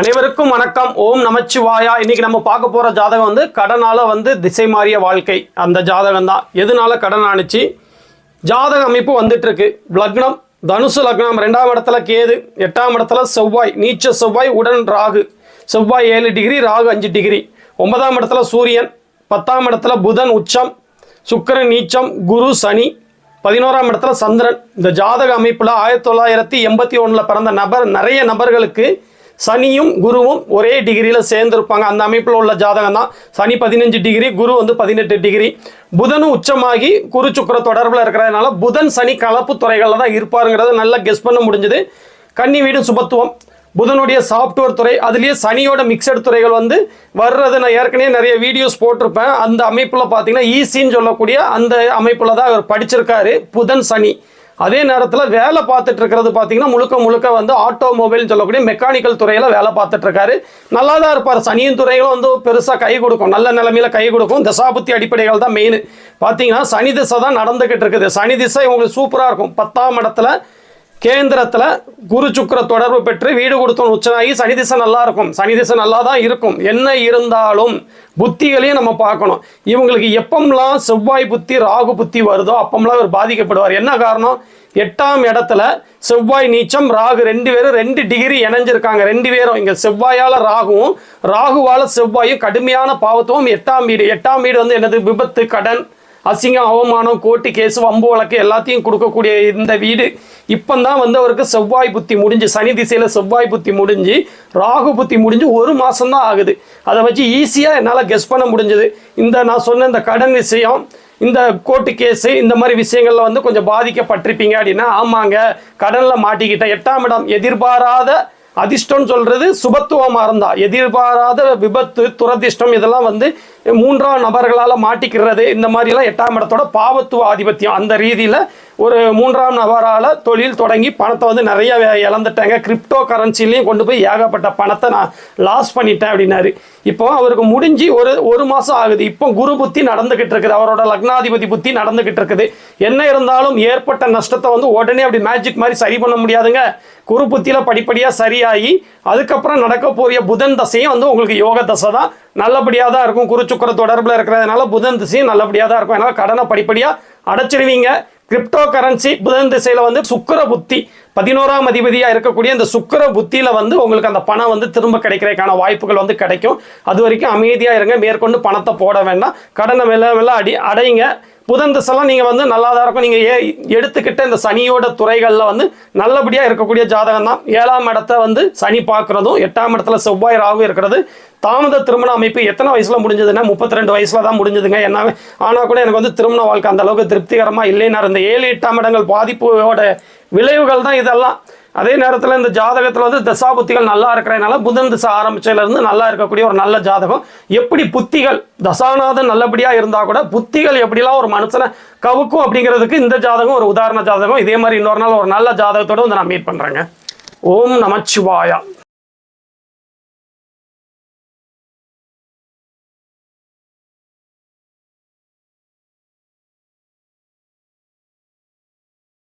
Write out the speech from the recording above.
அனைவருக்கும் வணக்கம். ஓம் நமச்சிவாயா. இன்னைக்கு நம்ம பார்க்க போற ஜாதகம் வந்து கடனால வந்து திசை மாறிய வாழ்க்கை. அந்த ஜாதகம் தான். எதனால கடன் ஆணுச்சு? ஜாதக அமைப்பு வந்துட்டு இருக்கு லக்னம் தனுசு லக்னம் ரெண்டாம் இடத்துல கேது எட்டாம் இடத்துல செவ்வாய் நீச்ச செவ்வாய் உடன் ராகு. செவ்வாய் ஏழு டிகிரி ராகு அஞ்சு டிகிரி. ஒன்பதாம் இடத்துல சூரியன் பத்தாம் இடத்துல புதன் உச்சம் சுக்கிரன் நீச்சம் குரு சனி பதினோராம் இடத்துல சந்திரன். இந்த ஜாதக அமைப்பில் ஆயிரத்தி தொள்ளாயிரத்தி எண்பத்தி ஒன்றில் பிறந்த நபர் நிறைய நபர்களுக்கு சனியும் குருவும் ஒரே டிகிரியில் சேர்ந்திருப்பாங்க. அந்த அமைப்பில் உள்ள ஜாதகம் தான். சனி பதினஞ்சு டிகிரி குரு வந்து பதினெட்டு டிகிரி புதனும் உச்சமாகி குரு சுக்கிர தொடர்பில் இருக்கிறதுனால புதன் சனி கலப்பு துறைகளில் தான் இருப்பாருங்கிறத நல்லா கெஸ் பண்ண முடிஞ்சது. கன்னி வீடு சுபத்துவம். புதனுடைய சாஃப்ட்வேர் துறை அதுலேயே சனியோட மிக்சட் துறைகள் வந்து வர்றது நான் ஏற்கனவே நிறைய வீடியோஸ் போட்டிருப்பேன். அந்த அமைப்பில் பார்த்தீங்கன்னா ஈசின்னு சொல்லக்கூடிய அந்த அமைப்பில் தான் அவர் படிச்சிருக்காரு. புதன் சனி. அதே நேரத்தில் வேலை பார்த்துட்டு இருக்கிறது பார்த்தீங்கன்னா முழுக்க முழுக்க வந்து ஆட்டோமொபைல் சொல்லக்கூடிய மெக்கானிக்கல் துறையில் வேலை பார்த்துட்டு இருக்காரு. நல்லா தான் இருப்பார். சனியின் துறைகளும் வந்து பெருசாக கை கொடுக்கும். நல்ல நிலமையில கை கொடுக்கும். தசாபுத்தி அடிப்படைகள் தான் மெயின் பார்த்தீங்கன்னா சனி திசை தான் நடந்துக்கிட்டு இருக்குது. சனி திசை உங்களுக்கு சூப்பராக இருக்கும். பத்தாம் இடத்துல கேந்திரத்தில் குரு சுக்கிர தொடர்பு பெற்று வீடு கொடுத்தோம் உச்சனாகி சனி திசை நல்லா இருக்கும். சனி திசை நல்லா தான் இருக்கும். என்ன இருந்தாலும் புத்திகளையும் நம்ம பார்க்கணும். இவங்களுக்கு எப்பம்லாம் செவ்வாய் புத்தி ராகு புத்தி வருதோ அப்பம்லாம் இவர் பாதிக்கப்படுவார். என்ன காரணம்? எட்டாம் இடத்துல செவ்வாய் நீச்சம் ராகு ரெண்டு பேரும் ரெண்டு டிகிரி இணைஞ்சிருக்காங்க. ரெண்டு பேரும் இங்கே செவ்வாயால் ராகுவும் ராகுவால் செவ்வாயும் கடுமையான பாவத்துவம். எட்டாம் வீடு எட்டாம் வீடு வந்து என்னது? விபத்து கடன். அசிங்கம் அவமானம் கோர்ட்டு கேஸ் வம்பு வழக்கு எல்லாத்தையும் கொடுக்கக்கூடிய இந்த வீடு இப்போந்தான் வந்து அவருக்கு செவ்வாய் புத்தி முடிஞ்சு சனி திசையில் செவ்வாய் புத்தி முடிஞ்சு ராகு புத்தி முடிஞ்சு ஒரு மாதம்தான் ஆகுது. அதை வச்சு ஈஸியாக என்னால் கெஸ் பண்ண முடிஞ்சது. இந்த நான் சொன்ன இந்த கடன் விஷயம் இந்த கோர்ட்டு கேஸு இந்த மாதிரி விஷயங்களில் வந்து கொஞ்சம் பாதிக்கப்பட்டிருப்பீங்க அப்படின்னா ஆமாங்க கடனில் மாட்டிக்கிட்டேன். எட்டாம் இடம் எதிர்பாராத அதிர்ஷ்டம்னு சொல்றது சுபத்துவமாக இருந்தா. எதிர்பாராத விபத்து துரதிர்ஷ்டம் இதெல்லாம் வந்து மூன்றாம் நபர்களால் மாட்டிக்கிறது இந்த மாதிரிலாம் எட்டாம் இடத்தோட பாவத்துவ ஆதிபத்தியம். அந்த ரீதியில் ஒரு மூன்றாம் நபரால் தொழில் தொடங்கி பணத்தை வந்து நிறைய வே- இழந்துட்டாங்க கிரிப்டோ கரன்சிலையும் கொண்டு போய் ஏகப்பட்ட பணத்தை நான் லாஸ் பண்ணிட்டேன் அப்படின்னாரு. இப்போ அவருக்கு முடிஞ்சு ஒரு ஒரு மாதம் ஆகுது. இப்போ குரு புத்தி நடந்துக்கிட்டு இருக்குது. அவரோட லக்னாதிபதி புத்தி நடந்துக்கிட்டு இருக்குது. என்ன இருந்தாலும் ஏற்பட்ட நஷ்டத்தை வந்து உடனே அப்படி மேஜிக் மாதிரி சரி பண்ண முடியாதுங்க. குரு புத்தியில் படிப்படியாக சரியாகி அதுக்கப்புறம் நடக்க புதன் தசையும் வந்து உங்களுக்கு யோக தசை தான். நல்லபடியாக தான் இருக்கும். குரு சுக்கிர தொடர்பில் இருக்கிறதுனால புதன் திசையும் நல்லபடியாக தான் இருக்கும். அதனால் கடனை படிப்படியாக அடைச்சிடுவீங்க கிரிப்டோ கரன்சி புதன் திசையில் வந்து சுக்கர புத்தி. பதினோராம் அதிபதியாக இருக்கக்கூடிய இந்த சுக்கர புத்தியில் வந்து உங்களுக்கு அந்த பணம் வந்து திரும்ப கிடைக்கிறதுக்கான வாய்ப்புகள் வந்து கிடைக்கும். அது வரைக்கும் அமைதியாக இருங்க. மேற்கொண்டு பணத்தை போட வேண்டாம். கடனை மெல்ல மெல்ல அடி அடையுங்க. புதன் திசைலாம் நீங்கள் வந்து நல்லா தான் இருக்கும். நீங்கள் ஏ எடுத்துக்கிட்ட இந்த சனியோட துறைகளில் வந்து நல்லபடியாக இருக்கக்கூடிய ஜாதகம் தான். ஏழாம் இடத்த வந்து சனி பார்க்குறதும் எட்டாம் இடத்துல செவ்வாய் ராகு இருக்கிறது. தாமத திருமண அமைப்பு எத்தனை வயசில் முடிஞ்சதுன்னா முப்பத்தி ரெண்டு வயசில் தான் முடிஞ்சதுங்க. என்ன ஆனால் கூட எனக்கு வந்து திருமண வாழ்க்கை அந்தளவுக்கு திருப்திகரமாக இல்லைன்னா இந்த ஏழு எட்டாம் இடங்கள் பாதிப்போட விளைவுகள் தான் இதெல்லாம். அதே நேரத்தில் இந்த ஜாதகத்தில் வந்து தசாபுத்திகள் நல்லா இருக்கிறதுனால புதன் திசை ஆரம்பிச்சதுலேருந்து நல்லா இருக்கக்கூடிய ஒரு நல்ல ஜாதகம். எப்படி புத்திகள் தசாநாதன் நல்லபடியாக இருந்தால் கூட புத்திகள் எப்படிலாம் ஒரு மனுஷனை கவுக்கும் அப்படிங்கிறதுக்கு இந்த ஜாதகம் ஒரு உதாரண ஜாதகம். இதே மாதிரி இன்னொரு நாள் ஒரு நல்ல ஜாதகத்தோடு வந்து நான் மீட் பண்ணுறேங்க ஓம் நமச்சிவாயா.